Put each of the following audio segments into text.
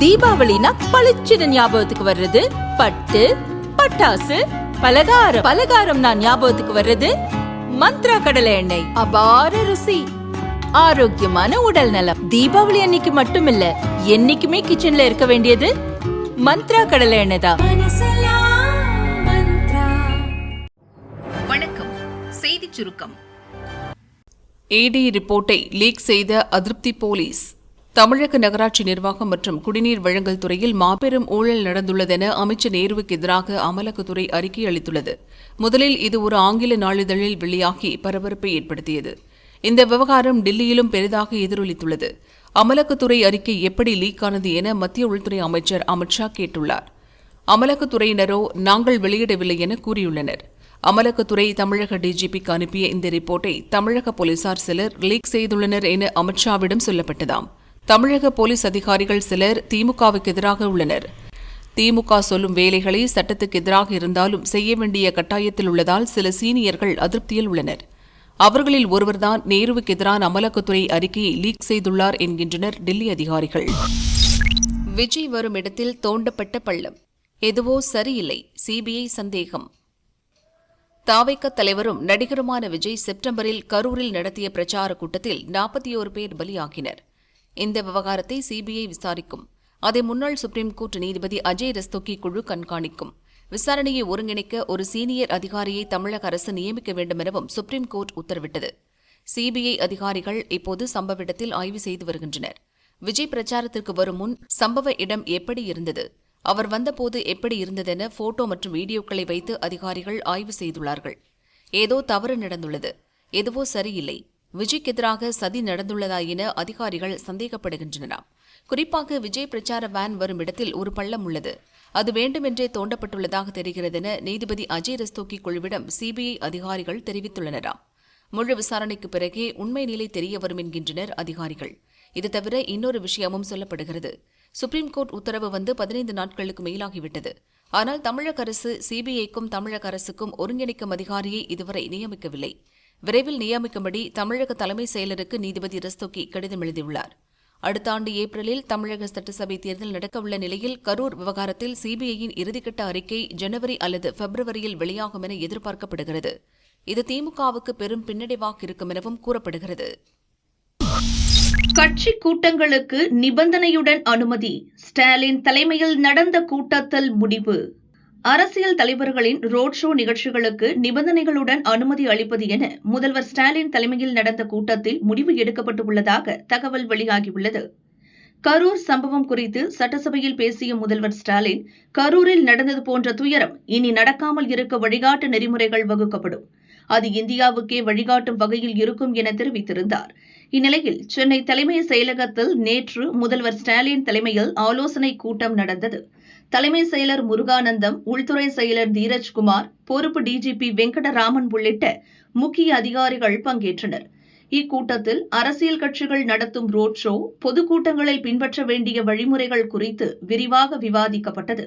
தீபாவளினா பளிச்சுன்னு ஞாபகத்துக்கு வர்றது. பட்டு பட்டாசு பலகாரம். பலகாரம்னா ஞாபகத்துக்கு வர்றது. மந்த்ரா கடலை எண்ணெய். அபார ருசி. ஆரோக்கியமான உடல் நலம். தீபாவளி அன்னைக்கு மட்டும் இல்ல என்னைக்குமே கிச்சன்ல இருக்க வேண்டியது மந்த்ரா கடலை எண்ணெய் தான். வணக்கம். செய்திச் சுருக்கம். ஏடி ரிப்போர்ட்டை லீக் செய்த அதிருப்தி போலீஸ். தமிழக நகராட்சி நிர்வாகம் மற்றும் குடிநீர் வழங்கல் துறையில் மாபெரும் ஊழல் நடந்துள்ளதென அமைச்சர் நேருவுக்கு எதிராக அமலாக்கத்துறை அறிக்கை அளித்துள்ளது. முதலில் இது ஒரு ஆங்கில நாளிதழில் வெளியாகி பரபரப்பை ஏற்படுத்தியது. இந்த விவகாரம் டெல்லியிலும் பெரிதாக எதிரொலித்துள்ளது. அமலாக்கத்துறை அறிக்கை எப்படி லீக் ஆனது என மத்திய உள்துறை அமைச்சர் அமித்ஷா கேட்டுள்ளார். அமலாக்கத்துறையினரோ நாங்கள் வெளியிடவில்லை என கூறியுள்ளனர். அமலாக்கத்துறை தமிழக டிஜிபிக்கு அனுப்பிய இந்த ரிப்போர்ட்டை தமிழக போலீசார் சிலர் லீக் செய்துள்ளனர் என அமித்ஷாவிடம் சொல்லப்பட்டதாம். தமிழக போலீஸ் அதிகாரிகள் சிலர் திமுகவுக்கு எதிராக உள்ளனர். திமுக சொல்லும் வேலைகளை சட்டத்துக்கு எதிராக இருந்தாலும் செய்ய வேண்டிய கட்டாயத்தில் உள்ளதால் சில சீனியர்கள் அதிருப்தியில் உள்ளனர். அவர்களில் ஒருவர்தான் நேருவுக்கு எதிரான அமலாக்கத்துறை அறிக்கையை லீக் செய்துள்ளார் என்கின்றனர் டெல்லி அதிகாரிகள். விஜய் வரும் இடத்தில் தோண்டப்பட்ட பள்ளம். எதுவோ சரியில்லை. சிபிஐ சந்தேகம். தாவைக்க தலைவரும் நடிகருமான விஜய் செப்டம்பரில் கரூரில் நடத்திய பிரச்சார கூட்டத்தில் நாற்பத்தி ஓரு பேர் பலியாகினர். இந்த விவகாரத்தை சிபிஐ விசாரிக்கும். அதை முன்னாள் சுப்ரீம் கோர்ட் நீதிபதி அஜய் ரஸ்தோக்கி குழு கண்காணிக்கும். விசாரணையை ஒருங்கிணைக்க ஒரு சீனியர் அதிகாரியை தமிழக அரசு நியமிக்க வேண்டும் எனவும் சுப்ரீம் கோர்ட் உத்தரவிட்டது. சிபிஐ அதிகாரிகள் இப்போது சம்பவ இடத்தில் ஆய்வு செய்து வருகின்றனர். விஜய் பிரச்சாரத்திற்கு வரும் முன் சம்பவ இடம் எப்படி இருந்தது? அவர் வந்தபோது எப்படி இருந்ததென போட்டோ மற்றும் வீடியோக்களை வைத்து அதிகாரிகள் ஆய்வு செய்துள்ளார்கள். ஏதோ தவறு நடந்துள்ளது. எதுவோ சரியில்லை. விஜய்க்கு எதிராக சதி நடந்துள்ளதா என அதிகாரிகள் சந்தேகப்படுகின்றனராம் குறிப்பாக விஜய் பிரச்சார வேன் வரும் இடத்தில் ஒரு பள்ளம் உள்ளது. அது வேண்டுமென்றே தோண்டப்பட்டுள்ளதாக தெரிகிறது என நீதிபதி அஜய் ரஸ்தோக்கி குழுவிடம் சிபிஐ அதிகாரிகள் தெரிவித்துள்ளனராம் முழு விசாரணைக்கு பிறகே உண்மை நிலை தெரிய வரும் என்கின்றனர் அதிகாரிகள். இது தவிர இன்னொரு விஷயமும் சொல்லப்படுகிறது. சுப்ரீம் கோர்ட் உத்தரவு வந்து பதினைந்து நாட்களுக்கு மேலாகிவிட்டது. ஆனால் தமிழக அரசு சிபிஐக்கும் தமிழக அரசுக்கும் ஒருங்கிணைக்கும் அதிகாரியை இதுவரை நியமிக்கவில்லை. விரைவில் நியமிக்கும்படி தமிழக தலைமை செயலருக்கு நீதிபதி ரஸ்தோக்கி கடிதம் எழுதியுள்ளார். அடுத்த ஆண்டு ஏப்ரலில் தமிழக சட்டசபை தேர்தல் நடக்கவுள்ள நிலையில் கரூர் விவகாரத்தில் சிபிஐயின் இறுதிக்கட்ட அறிக்கை ஜனவரி அல்லது பிப்ரவரியில் வெளியாகும் என எதிர்பார்க்கப்படுகிறது. இது திமுகவுக்கு பெரும் பின்னடைவாக இருக்கும் எனவும் கூறப்படுகிறது. கட்சி கூட்டங்களுக்கு நிபந்தனையுடன் அனுமதி. ஸ்டாலின் தலைமையில் நடந்த கூட்டத்தில் முடிவு. அரசியல் தலைவர்களின் ரோட் ஷோ நிகழ்ச்சிகளுக்கு நிபந்தனைகளுடன் அனுமதி அளிப்பது என முதல்வர் ஸ்டாலின் தலைமையில் நடந்த கூட்டத்தில் முடிவு எடுக்கப்பட்டுள்ளதாக தகவல் வெளியாகியுள்ளது. கரூர் சம்பவம் குறித்து சட்டசபையில் பேசிய முதல்வர் ஸ்டாலின் கரூரில் நடந்தது போன்ற துயரம் இனி நடக்காமல் இருக்க வழிகாட்டு நெறிமுறைகள் வகுக்கப்படும். அது இந்தியாவுக்கே வழிகாட்டும் வகையில் இருக்கும் என தெரிவித்திருந்தார். இந்நிலையில் சென்னை தலைமை செயலகத்தில் நேற்று முதல்வர் ஸ்டாலின் தலைமையில் ஆலோசனை கூட்டம் நடந்தது. தலைமை செயலர் முருகானந்தம் உள்துறை செயலர் தீரஜ்குமார் பொறுப்பு டிஜிபி வெங்கடராமன் உள்ளிட்ட முக்கிய அதிகாரிகள் பங்கேற்றனர். இக்கூட்டத்தில் அரசியல் கட்சிகள் நடத்தும் ரோட் ஷோ பொதுக்கூட்டங்களில் பின்பற்ற வேண்டிய வழிமுறைகள் குறித்து விரிவாக விவாதிக்கப்பட்டது.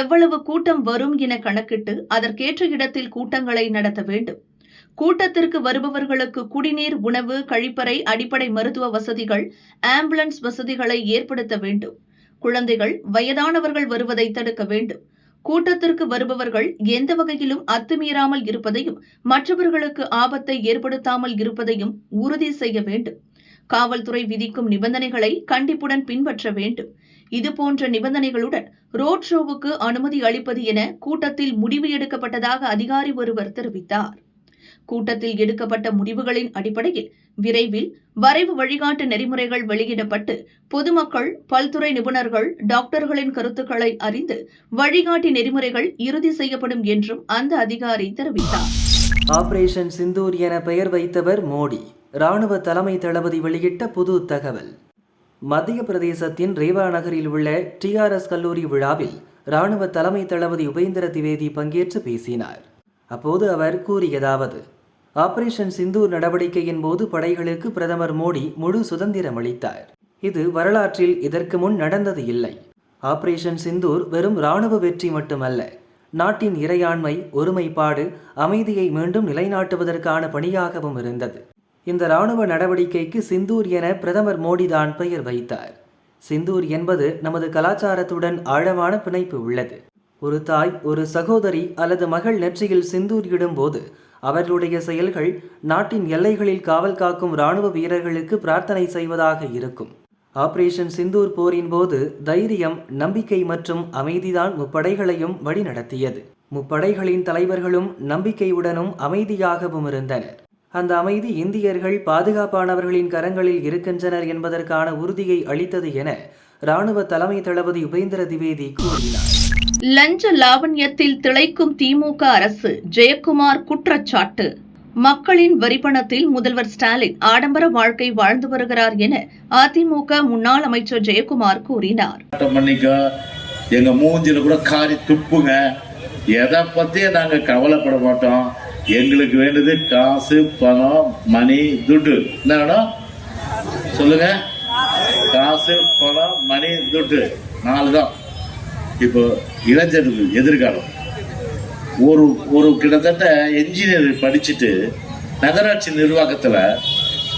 எவ்வளவு கூட்டம் வரும் என கணக்கிட்டு அதற்கேற்ற இடத்தில் கூட்டங்களை நடத்த வேண்டும். கூட்டத்திற்கு வருபவர்களுக்கு குடிநீர் உணவு கழிப்பறை அடிப்படை மருத்துவ வசதிகள் ஆம்புலன்ஸ் வசதிகளை ஏற்படுத்த வேண்டும். குழந்தைகள் வயதானவர்கள் வருவதை தடுக்க வேண்டும். கூட்டத்திற்கு வருபவர்கள் எந்த வகையிலும் அத்துமீறாமல் இருப்பதையும் மற்றவர்களுக்கு ஆபத்தை ஏற்படுத்தாமல் இருப்பதையும் உறுதி செய்ய வேண்டும். காவல்துறை விதிக்கும் நிபந்தனைகளை கண்டிப்புடன் பின்பற்ற வேண்டும். இதுபோன்ற நிபந்தனைகளுடன் ரோட் ஷோவுக்கு அனுமதி அளிப்பது என கூட்டத்தில் முடிவு எடுக்கப்பட்டதாக அதிகாரி ஒருவர் தெரிவித்தார். கூட்டத்தில் எடுக்கப்பட்ட முடிவுகளின் அடிப்படையில் விரைவில் வரைவு வழிகாட்டு நெறிமுறைகள் வெளியிடப்பட்டு பொதுமக்கள் பல்துறை நிபுணர்கள் டாக்டர்களின் கருத்துக்களை அறிந்து வழிகாட்டி நெறிமுறைகள் இறுதி செய்யப்படும் என்றும் அந்த அதிகாரி தெரிவித்தார். ஆபரேஷன் சிந்தூர் என பெயர் வைத்தவர் மோடி. ராணுவ தலைமை தளபதி வெளியிட்ட புது தகவல். மத்திய பிரதேசத்தின் ரேவா நகரில் உள்ள டிஆர்எஸ் கல்லூரி விழாவில் ராணுவ தலைமை தளபதி உபேந்திர திவேதி பங்கேற்று பேசினார். அப்போது அவர் கூறியதாவது ஆபரேஷன் சிந்தூர் நடவடிக்கையின் போது படைகளுக்கு பிரதமர் மோடி முழு சுதந்திரம் அளித்தார். இது வரலாற்றில் இதற்கு முன் நடந்தது இல்லை. ஆபரேஷன் சிந்தூர் வெறும் இராணுவ வெற்றி மட்டுமல்ல நாட்டின் இறையாண்மை ஒருமைப்பாடு அமைதியை மீண்டும் நிலைநாட்டுவதற்கான பணியாகவும் இருந்தது. இந்த இராணுவ நடவடிக்கைக்கு சிந்தூர் என பிரதமர் மோடிதான் பெயர் வைத்தார். சிந்தூர் என்பது நமது கலாச்சாரத்துடன் ஆழமான பிணைப்பு உள்ளது. ஒரு தாய் ஒரு சகோதரி அல்லது மகள் நெற்றியில் சிந்தூர் இடும்போது அவர்களுடைய செயல்கள் நாட்டின் எல்லைகளில் காவல் காக்கும் இராணுவ வீரர்களுக்கு பிரார்த்தனை செய்வதாக இருக்கும். ஆபரேஷன் சிந்தூர் போரின் போது தைரியம் நம்பிக்கை மற்றும் அமைதிதான் முப்படைகளையும் வழிநடத்தியது. முப்படைகளின் தலைவர்களும் நம்பிக்கையுடனும் அமைதியாகவும் இருந்தனர். அந்த அமைதி இந்தியர்கள் பாதுகாப்பானவர்களின் கரங்களில் இருக்கின்றனர் என்பதற்கான உறுதியை அளித்தது என இராணுவ தலைமை தளபதி உபேந்திர திவேதி கூறினார். லஞ்ச லாவண்யத்தில் திளைக்கும் திமுக அரசு ஜெயக்குமார் குற்றச்சாட்டு. மக்களின் வரிப்பணத்தில் முதல்வர் ஸ்டாலின் ஆடம்பர வாழ்க்கை வாழ்ந்து வருகிறார் என அதிமுக முன்னாள் அமைச்சர் ஜெயக்குமார் கூறினார். பண்ணிக்கோ. எங்க மூஞ்சில கூட காரி துப்புங்க. எதை பத்தியும் நாங்க கவலைப்பட மாட்டோம். எங்களுக்கு வேண்டியது காசு பணம் மணி துட்டு. என்ன சொல்லுங்க. காசு பணம் மணி துட்டு. நாலு தான் இப்போ இளைஞர்கள் எதிர்காலம். ஒரு ஒரு கிட்டத்தட்ட என்ஜினியர் படிச்சுட்டு நகராட்சி நிர்வாகத்தில்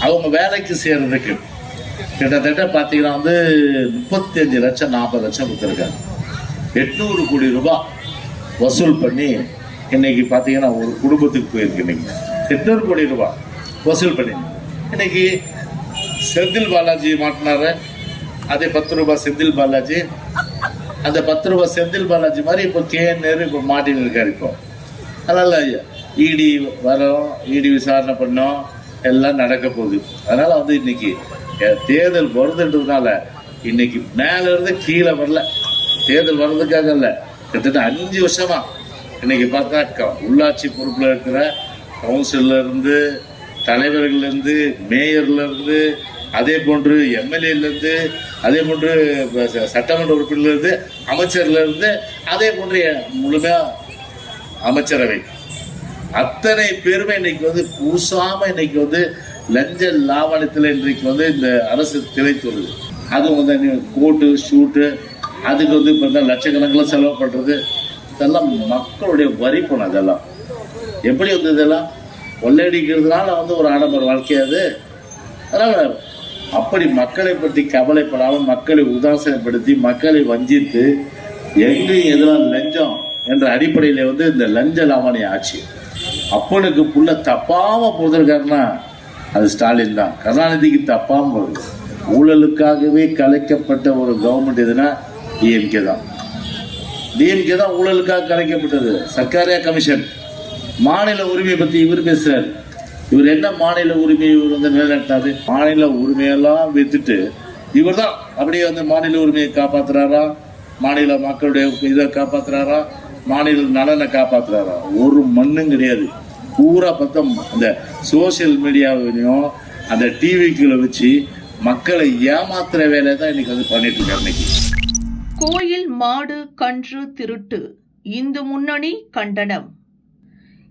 அவங்க வேலைக்கு சேர்றதுக்கு கிட்டத்தட்ட பார்த்தீங்கன்னா வந்து முப்பத்தி அஞ்சு லட்சம் நாற்பது லட்சம் கொடுத்துருக்காங்க. எட்நூறு கோடி ரூபாய் வசூல் பண்ணி இன்னைக்கு பார்த்தீங்கன்னா ஒரு குடும்பத்துக்கு போயிருக்கீங்க இன்னைக்கு. எட்நூறு கோடி ரூபாய் வசூல் பண்ணி. இன்னைக்கு செந்தில் பாலாஜி மாட்டினாரு. அதே பத்து ரூபாய் செந்தில் பாலாஜி. அந்த பத்து ரூபாய் செந்தில் பாலாஜி மாதிரி இப்போ கே இப்போ மாட்டின்னு இருக்காரு இப்போ. அதனால் இடி வரோம் இடி விசாரணை பண்ணோம் எல்லாம் நடக்க போகுது. அதனால் வந்து இன்னைக்கு தேர்தல் வருதுன்றதுனால இன்னைக்கு மேலே இருந்து கீழே வரல. தேர்தல் வர்றதுக்காக இல்லை. கிட்டத்தட்ட அஞ்சு வருஷமா இன்னைக்கு பார்த்தா க- உள்ளாட்சி பொறுப்பில் இருக்கிற கவுன்சிலர்லேருந்து இருந்து மேயர்லேருந்து அதே போன்று எம்எல்ஏலேருந்து அதே போன்று ச- சட்டமன்ற உறுப்பினர்லேருந்து இருந்து அதே போன்று முழுமையாக அமைச்சரவை. அத்தனை பேருமே இன்னைக்கு வந்து பூசாம இன்னைக்கு வந்து லஞ்ச லாவணத்தில் இன்றைக்கு வந்து இந்த அரசு திளைத்துள்ளது. அதுவும் வந்து கோட்டு ஷூட்டு அதுக்கு வந்து இப்போ லட்சக்கணக்கில் செலவு பண்ணுறது இதெல்லாம் மக்களுடைய வரி பணம் எப்படி வந்து இதெல்லாம்? கொள்ளையடிக்கிறதுனால வந்து ஒரு ஆடம்பர வாழ்க்கையாது அதனால் அப்படி மக்களை பற்றி கவலைப்படாமல் மக்களை உதாசனப்படுத்தி மக்களை வஞ்சித்து எங்கேயும் எதெல்லாம் லஞ்சம் என்ற அடிப்படையில் வந்து இந்த லஞ்ச லாவணி ஆட்சி. அப்பனுக்கு புள்ள தப்பாமல் போதிருக்காருன்னா அது ஸ்டாலின் தான். கருணாநிதிக்கு தப்பாமல் போகுது ஊழலுக்காகவே கலைக்கப்பட்ட ஒரு கவர்மெண்ட் எதுனா டிஎம்கே தான். டிஎம்கே தான் ஊழலுக்காக கலைக்கப்பட்டது. சர்க்காரியா கமிஷன். மாநில உரிமை பற்றி இவர் பேசுகிறார் இவர் என்ன மாநில உரிமையை இவர் வந்து நிலைநாட்டாரு மாநில உரிமையெல்லாம் வித்துட்டு இவர் தான் அப்படியே வந்து மாநில உரிமையை காப்பாத்துறாரா? மாநில மக்களுடைய இதை காப்பாத்துறாரா? மாநில நலனை காப்பாத்துறாரா? ஒரு மண்ணும் கிடையாது. பூரா பார்த்தா அந்த சோசியல் மீடியாவிலையும் அந்த டிவிக்குள்ள வச்சு மக்களை ஏமாத்துற வேலையை தான் இன்னைக்கு வந்து பண்ணிட்டு இருக்காரு இன்னைக்கு. கோயில் மாடு கன்று திருட்டு. இந்து முன்னணி கண்டனம்.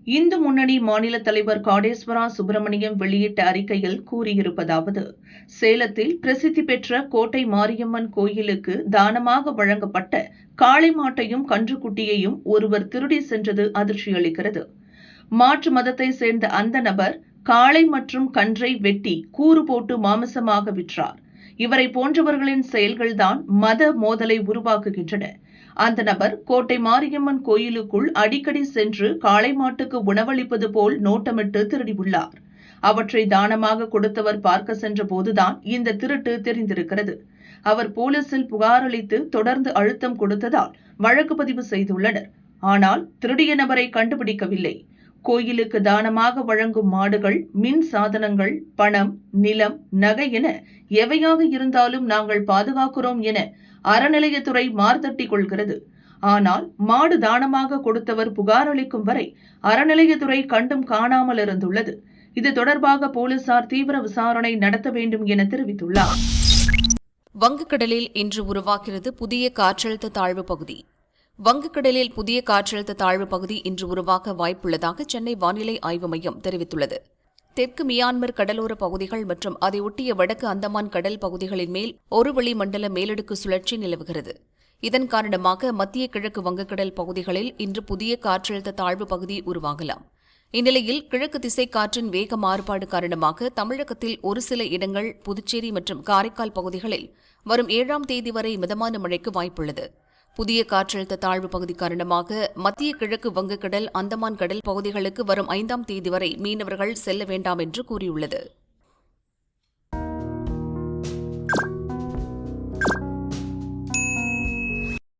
இந்து முன்னணி மாநில தலைவர் காடேஸ்வரா சுப்பிரமணியம் வெளியிட்ட அறிக்கையில் கூறியிருப்பதாவது சேலத்தில் பிரசித்தி பெற்ற கோட்டை மாரியம்மன் கோயிலுக்கு தானமாக வழங்கப்பட்ட காளை மாட்டையும் கன்றுக்குட்டியையும் ஒருவர் திருடி சென்றது அதிர்ச்சியளிக்கிறது. மாற்று மதத்தை சேர்ந்த அந்த நபர் காளை மற்றும் கன்றை வெட்டி கூறு போட்டு மாமிசமாக விற்றார். இவரை போன்றவர்களின் செயல்கள்தான் மத மோதலை உருவாக்குகின்றன. அந்த நபர் கோட்டை மாரியம்மன் கோயிலுக்குள் அடிக்கடி சென்று காளை மாட்டுக்கு உணவளிப்பது போல் நோட்டமிட்டு திருடியுள்ளார். அவற்றை தானமாக கொடுத்தவர் பார்க்க சென்ற போதுதான் இந்த திருட்டு தெரிந்திருக்கிறது. அவர் போலீசில் புகார் அளித்து தொடர்ந்து அழுத்தம் கொடுத்ததால் வழக்கு பதிவு செய்துள்ளனர். ஆனால் திருடிய நபரை கண்டுபிடிக்கவில்லை. கோயிலுக்கு தானமாக வழங்கும் மாடுகள் மின் சாதனங்கள் பணம் நிலம் நகை என எவையாக இருந்தாலும் நாங்கள் பாதுகாக்கிறோம் என அறநிலையத்துறை மார்த்தட்டி கொள்கிறது. ஆனால் மாடு தானமாக கொடுத்தவர் புகார் அளிக்கும் வரை அறநிலையத்துறை கண்டும் காணாமல் இருந்துள்ளது. இது தொடர்பாக போலீசார் தீவிர விசாரணை நடத்த வேண்டும் என தெரிவித்துள்ளார். வங்கக்கடலில் இன்று உருவாகிறது புதிய காற்றழுத்த தாழ்வு பகுதி. வங்கக்கடலில் புதிய காற்றழுத்த தாழ்வு பகுதி இன்று உருவாக வாய்ப்புள்ளதாக சென்னை வானிலை ஆய்வு மையம் தெரிவித்துள்ளது. தெற்கு மியான்மர் கடலோர பகுதிகள் மற்றும் அதை ஒட்டிய வடக்கு அந்தமான் கடல் பகுதிகளின் மேல் ஒரு வளிமண்டல மேலடுக்கு சுழற்சி நிலவுகிறது. இதன் காரணமாக மத்திய கிழக்கு வங்கக்கடல் பகுதிகளில் இன்று புதிய காற்றழுத்த தாழ்வு பகுதி உருவாகலாம். இந்நிலையில் கிழக்கு திசை காற்றின் வேக மாறுபாடு காரணமாக தமிழகத்தில் ஒரு சில இடங்கள் புதுச்சேரி மற்றும் காரைக்கால் பகுதிகளில் வரும் ஏழாம் தேதி வரை மிதமான மழைக்கு வாய்ப்புள்ளது. புதிய காற்றழுத்த தாழ்வு பகுதி காரணமாக மத்திய கிழக்கு வங்கக்கடல் அந்தமான் கடல் பகுதிகளுக்கு வரும் ஐந்தாம் தேதி வரை மீனவர்கள் செல்ல வேண்டாம் என்று கூறியுள்ளது.